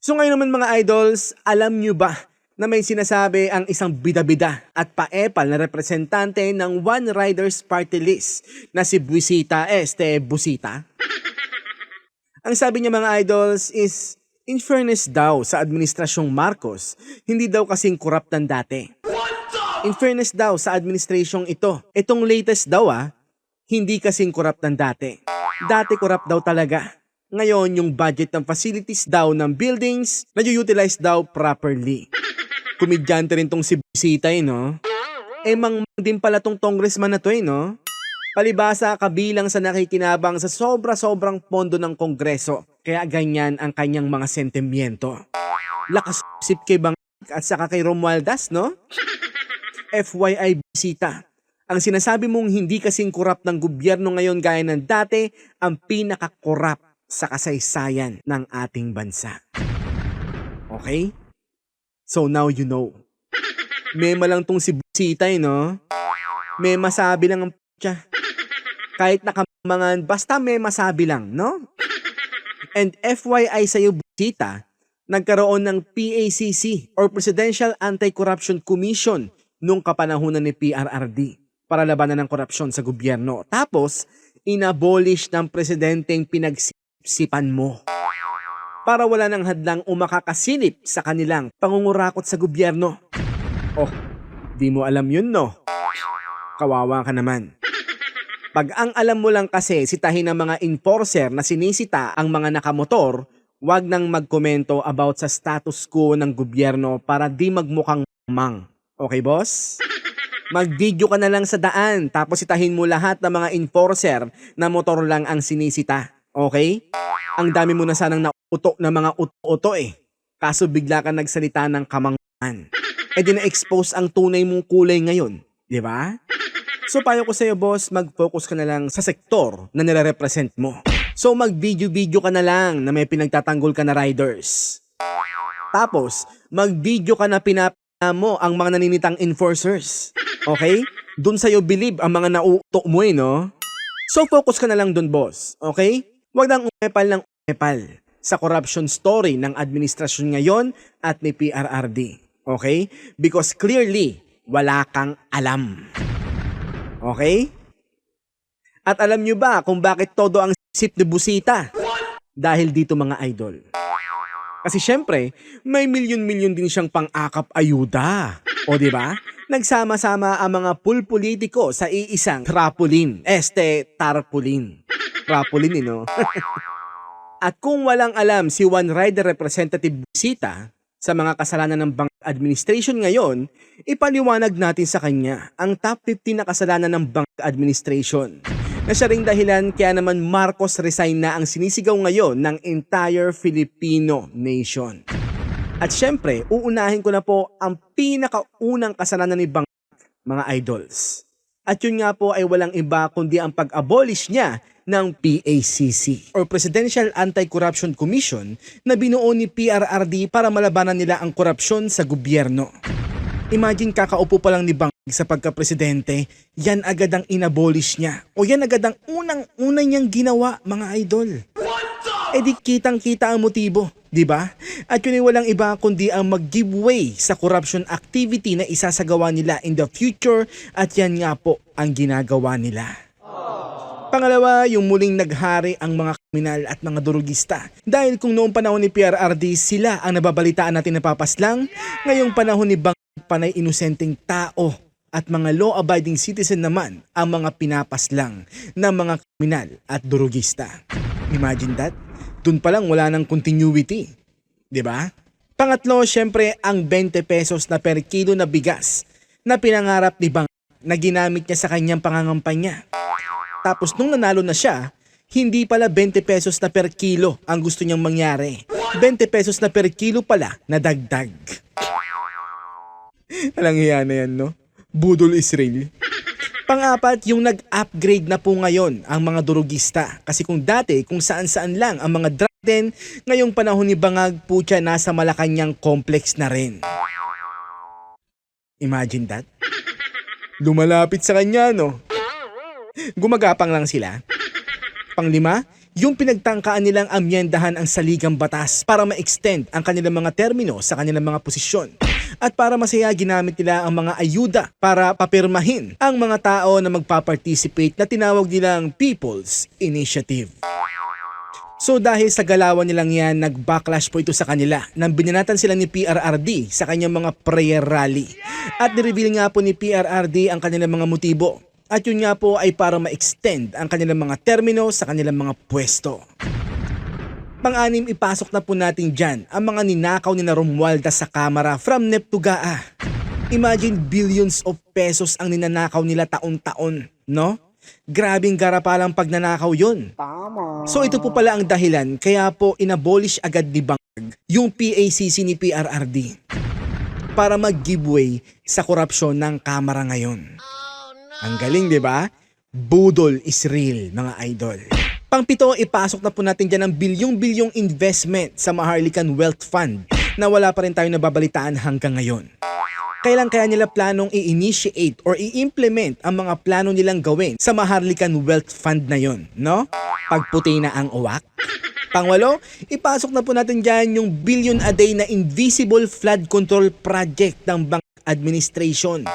So ngayon naman mga idols, alam nyo ba na may sinasabi ang isang bida-bida at paepal na representante ng One Riders Party List na si Buisita Este Busita? ang sabi niya mga idols is, in fairness daw sa administrasyong Marcos, hindi daw kasing korap ng dati. In fairness daw sa administrasyong ito, itong latest daw ah, hindi kasing korap ng dati. Dati korap daw talaga. Ngayon, yung budget ng facilities daw ng buildings, na-utilize daw properly. Kumidyante rin tong si Bisita eh, no? Eh, mang din pala tong congressman na to eh, no? Palibasa kabilang sa nakikinabang sa sobra-sobrang pondo ng kongreso. Kaya ganyan ang kanyang mga sentimiento. Lakas sip kay Bang at saka kay Romualdez, no? FYI Bisita, ang sinasabi mong hindi kasing korap ng gobyerno ngayon gaya ng dati, ang pinakakorap sa kasaysayan ng ating bansa. Okay? So now you know. Mema lang tong si Busita eh, no? May masabi lang ang p***ya. Kahit nakamangan, basta may masabi lang, no? And FYI sa'yo, Busita, nagkaroon ng PACC or Presidential Anti-Corruption Commission nung kapanahunan ni PRRD para labanan ng korupsyon sa gobyerno. Tapos, inabolish ng presidenteng pinagsisipan mo para wala nang hadlang o makakasilip sa kanilang pangungurakot sa gobyerno. Oh, di mo alam yun no? Kawawa ka naman. Pag ang alam mo lang kasi sitahin ng mga enforcer na sinisita ang mga nakamotor, wag nang magkomento about sa status quo ng gobyerno para di magmukhang mang. Okay, boss? Mag-video ka na lang sa daan tapos sitahin mo lahat ng mga enforcer na motor lang ang sinisita. Okay? Ang dami mo na sanang nauto na mga uto-uto eh. Kaso bigla ka nagsalita ng kamangan. Eh di na-expose ang tunay mong kulay ngayon. Di ba? So payo ko sa'yo boss, mag-focus ka na lang sa sektor na nire-represent mo. So mag-video-video ka na lang na may pinagtatanggol ka na riders. Tapos, mag-video ka na pinapala mo ang mga naninitang enforcers. Okay? Doon sa'yo believe ang mga nauto mo eh, no? So focus ka na lang doon, boss. Okay? Huwag nang umepal ng umepal sa corruption story ng administrasyon ngayon at ni PRRD. Okay? Because clearly, wala kang alam. Okay? At alam nyo ba kung bakit todo ang sip ni Busita? Dahil dito mga idol. Kasi syempre, may milyon-milyon din siyang pang-akap ayuda. O di ba? Nagsama-sama ang mga pulpolitiko sa iisang trapulin. Este, tarpulin. Trapulin, eh, no? At kung walang alam si One Rider Representative Busita sa mga kasalanan ng bank administration ngayon, ipaliwanag natin sa kanya ang top 15 na kasalanan ng bank administration na siya ring dahilan kaya naman Marcos resign na ang sinisigaw ngayon ng entire Filipino nation. At syempre, uunahin ko na po ang pinakaunang kasalanan ni Bang mga idols. At yun nga po ay walang iba kundi ang pag-abolish niya ng PACC or Presidential Anti-Corruption Commission na binuo ni PRRD para malabanan nila ang korupsyon sa gobyerno. Imagine kakaupo pa lang ni Bang sa pagka-presidente, yan agad ang inabolish niya. O yan agad ang unang-una niyang ginawa, mga idol. E di kitang-kita ang motibo, di ba? At yun ay walang iba kundi ang mag-giveaway sa corruption activity na isasagawa nila in the future at yan nga po ang ginagawa nila. Pangalawa, yung muling naghari ang mga kriminal at mga durugista. Dahil kung noong panahon ni PRRD sila ang nababalitaan natin napapaslang, ngayong panahon ni Bang panay inosenteng tao at mga law-abiding citizen naman ang mga pinapaslang ng mga kriminal at durugista. Imagine that? Doon pa lang wala nang continuity. 'Di ba? Pangatlo, syempre ang 20 pesos na per kilo na bigas na pinangarap ni Bang na ginamit niya sa kanyang pangangampanya. Tapos nung nanalo na siya, hindi pala 20 pesos na per kilo ang gusto niyang mangyari. 20 pesos na per kilo pala na dagdag. Alang hiya na yan, no? Budol Israel. Pang-apat, yung nag-upgrade na po ngayon ang mga durugista. Kasi kung dati, kung saan-saan lang ang mga drug den, ngayong panahon ni Bangag po siya nasa Malacanang complex na rin. Imagine that? Lumalapit sa kanya, no? Gumagapang lang sila. Panglima, yung pinagtangkaan nilang amyendahan ang saligang batas para ma-extend ang kanilang mga termino sa kanilang mga posisyon. At para masaya ginamit nila ang mga ayuda para papirmahin ang mga tao na magpa-participate na tinawag nilang People's Initiative. So dahil sa galawan nilang yan, nag-backlash po ito sa kanila nang binanatan sila ni PRRD sa kanyang mga prayer rally. At nireveal nga po ni PRRD ang kanilang mga motibo. At yun nga po ay para ma-extend ang kanilang mga termino sa kanilang mga pwesto. Pang-anim, ipasok na po natin dyan ang mga ninakaw ni na Romualdez sa kamera from Neptugaa. Imagine billions of pesos ang ninanakaw nila taon-taon, no? Grabing garapalang pagnanakaw yun. Tama. So ito po pala ang dahilan kaya po inabolish agad ni Bangag yung PACC ni PRRD para mag-giveaway sa korupsyon ng Kamara ngayon. Ang galing, di ba? Budol is real, mga idol. Pangpito, ipasok na po natin dyan ang bilyong-bilyong investment sa Maharlikan Wealth Fund na wala pa rin tayo nababalitaan hanggang ngayon. Kailan kaya nila planong i-initiate or i-implement ang mga plano nilang gawin sa Maharlikan Wealth Fund na yon, no? Pagputi na ang uwak. Pangwalo, ipasok na po natin dyan yung billion a day na invisible flood control project ng Bank Administration.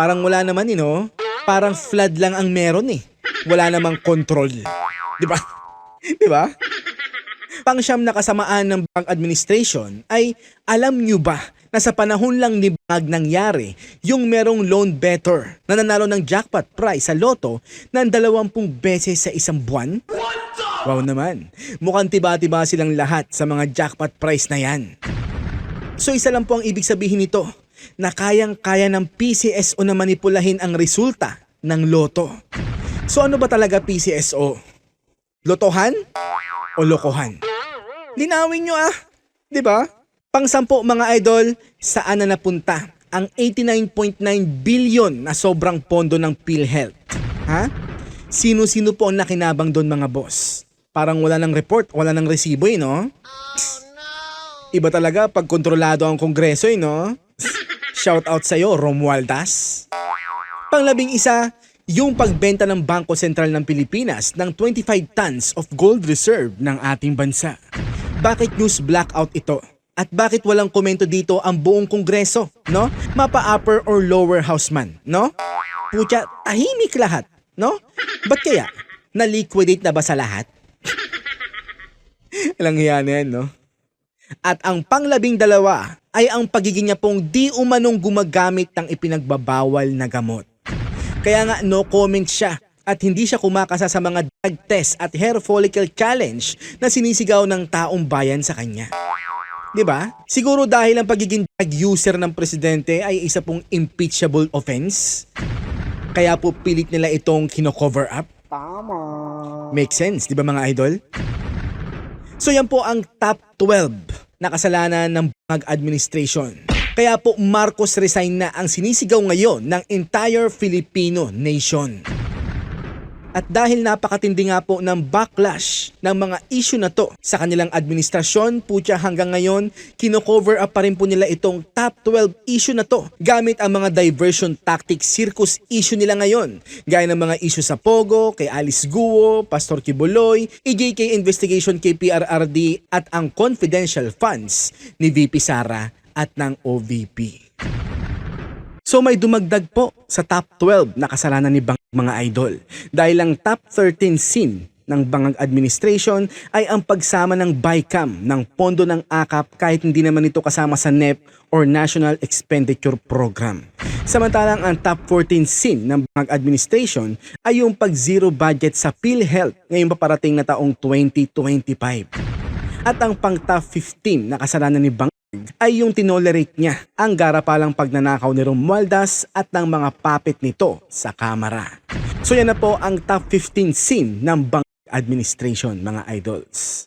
Parang wala naman, eh, no? Parang flood lang ang meron eh. Wala namang control. Di ba? Di ba? Pangsyam na kasamaan ng Bank Administration ay alam nyo ba na sa panahon lang ni Bag nangyari yung merong loan better na nanalo ng jackpot prize sa loto ng 20 beses sa isang buwan? Wow naman. Mukhang tiba-tiba silang lahat sa mga jackpot prize na yan. So isa lang po ang ibig sabihin nito na kayang-kaya ng PCSO na manipulahin ang resulta ng loto. So ano ba talaga PCSO? Lotohan o lokohan? Linawin nyo ah, di ba? Pangsampo mga idol, saan na napunta ang 89.9 billion na sobrang pondo ng PhilHealth? Ha? Sino-sino po ang nakinabang doon mga boss? Parang wala ng report, wala ng resibo eh, no? Iba talaga pag kontrolado ang kongreso eh, no? Shout out sa'yo, Romualdez. Panglabing isa, yung pagbenta ng Bangko Sentral ng Pilipinas ng 25 tons of gold reserve ng ating bansa. Bakit news blackout ito? At bakit walang komento dito ang buong kongreso, no? Mapa upper or lower house man, no? Putya, tahimik lahat, no? Ba't kaya? Na-liquidate na ba sa lahat? Ilang hiya na yan, no? At ang panglabing dalawa ay ang pagiging niya pong di umanong gumagamit ng ipinagbabawal na gamot. Kaya nga no comment siya at hindi siya kumakasa sa mga drug test at hair follicle challenge na sinisigaw ng taong bayan sa kanya. 'Di ba? Siguro dahil ang pagiging drug user ng presidente ay isa pong impeachable offense. Kaya po pilit nila itong kino-cover up. Tama. Make sense, 'di ba mga idol? So yan po ang top 12 na kasalanan ng Bangag Administration. Kaya po Marcos resign na ang sinisigaw ngayon ng entire Filipino nation. At dahil napakatindi nga po ng backlash ng mga issue na to sa kanilang administrasyon, putya hanggang ngayon, kino-cover up pa rin po nila itong top 12 issue na to gamit ang mga diversion tactic circus issue nila ngayon. Gaya ng mga issue sa Pogo, kay Alice Guo, Pastor Kibuloy, EJK investigation kay PRRD at ang confidential funds ni VP Sara at ng OVP. So may dumagdag po sa top 12 na kasalanan ni Bang mga idol. Dahil ang top 13 sin ng Bangag Administration ay ang pagsama ng BICAM ng pondo ng AKAP kahit hindi naman ito kasama sa NEP or National Expenditure Program. Samantalang ang top 14 sin ng Bangag Administration ay yung pag-zero budget sa PhilHealth ngayong paparating na taong 2025. At ang pang top 15 na kasalanan ni Bang ay yung tinolerate niya ang garapalang pagnanakaw ni Romualdez at ng mga puppet nito sa kamera. So yan na po ang top 15 scene ng Bang Administration mga idols.